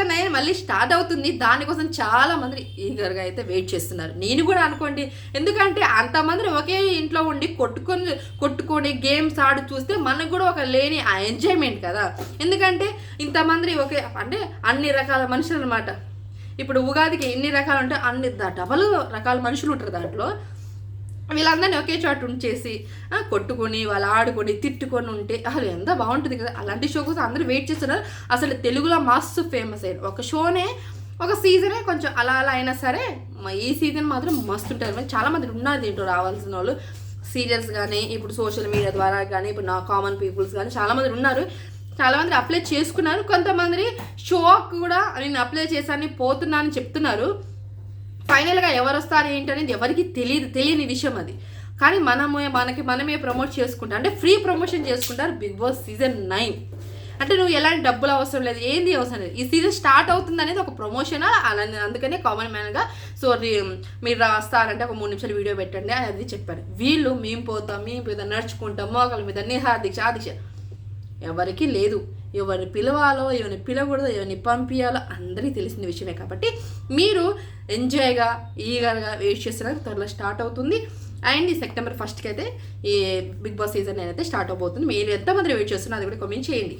Season nine మళ్ళీ start అవుతుంది. దానికోసం చాలా మంది ఈగర్గా అయితే వెయిట్ చేస్తున్నారు. నేను కూడా అనుకోండి ఎందుకంటే అంతమంది ఒకే ఇంట్లో ఉండి కొట్టుకొని కొట్టుకొని గేమ్స్ ఆడి చూస్తే మనకు కూడా ఒక లేని ఆ ఎంజాయ్మెంట్ కదా. ఎందుకంటే ఇంతమంది ఒకే అంటే అన్ని రకాల మనుషులు అనమాట ఇప్పుడు ఉగాదికి ఎన్ని రకాలు ఉంటాయి అన్ని డబల్ రకాల మనుషులు ఉంటారు దాంట్లో. వీళ్ళందరినీ ఒకే చోట ఉంచేసి కొట్టుకొని వాళ్ళు ఆడుకొని తిట్టుకొని ఉంటే అసలు ఎంత బాగుంటుంది కదా. అలాంటి షో కోసం అందరూ వెయిట్ చేస్తున్నారు. అసలు తెలుగులో మస్తు ఫేమస్ అయ్యారు. ఒక షోనే ఒక సీజనే కొంచెం అలా అలా అయినా సరే ఈ సీజన్ మాత్రం మస్తు ఉంటారు. మరి చాలా మంది ఉన్నారు దీంట్లో రావాల్సిన వాళ్ళు. సీరియల్స్ కానీ ఇప్పుడు సోషల్ మీడియా ద్వారా కానీ ఇప్పుడు నా కామన్ పీపుల్స్ కానీ చాలామంది ఉన్నారు. చాలా మంది అప్లై చేసుకున్నారు. కొంతమంది షోక్ కూడా నేను అప్లై చేశాను పోతున్నా అని చెప్తున్నారు. ఫైనల్గా ఎవరు వస్తారు ఏంటి అనేది ఎవరికి తెలియదు తెలియని విషయం అది. కానీ మనమే మనకి మనమే ప్రమోట్ చేసుకుంటాం అంటే ఫ్రీ ప్రమోషన్ చేసుకుంటారు బిగ్ బాస్ సీజన్ నైన్. అంటే నువ్వు ఎలాంటి డబ్బులు అవసరం లేదు ఏంది అవసరం లేదు. ఈ సీజన్ స్టార్ట్ అవుతుంది అనేది ఒక ప్రమోషన్? అలా అందుకనే కామన్ మ్యాన్గా సో మీరు రాస్తారంటే ఒక మూడు నిమిషాలు వీడియో పెట్టండి అది చెప్పారు. వీళ్ళు మేము పోతాం మేము పోతాం నడుచుకుంటాం మోకల మీద నిహా దీక్ష ఆ దీక్ష. ఎవరికి లేదు. ఎవరిని పిలవాలో ఎవరిని పిలవకూడదో ఎవరిని పంపించాలో అందరికీ తెలిసిన విషయమే కాబట్టి మీరు ఎంజాయ్గా ఈగర్గా వెయిట్ చేస్తున్నారు త్వరలో స్టార్ట్ అవుతుంది. అండ్ ఈ సెప్టెంబర్ ఫస్ట్కి అయితే ఈ బిగ్ బాస్ సీజన్ అయితే స్టార్ట్ అవబోతుంది. మీరు ఎంతమంది వెయిట్ చేస్తున్నారు అది కూడా కామెంట్ చేయండి.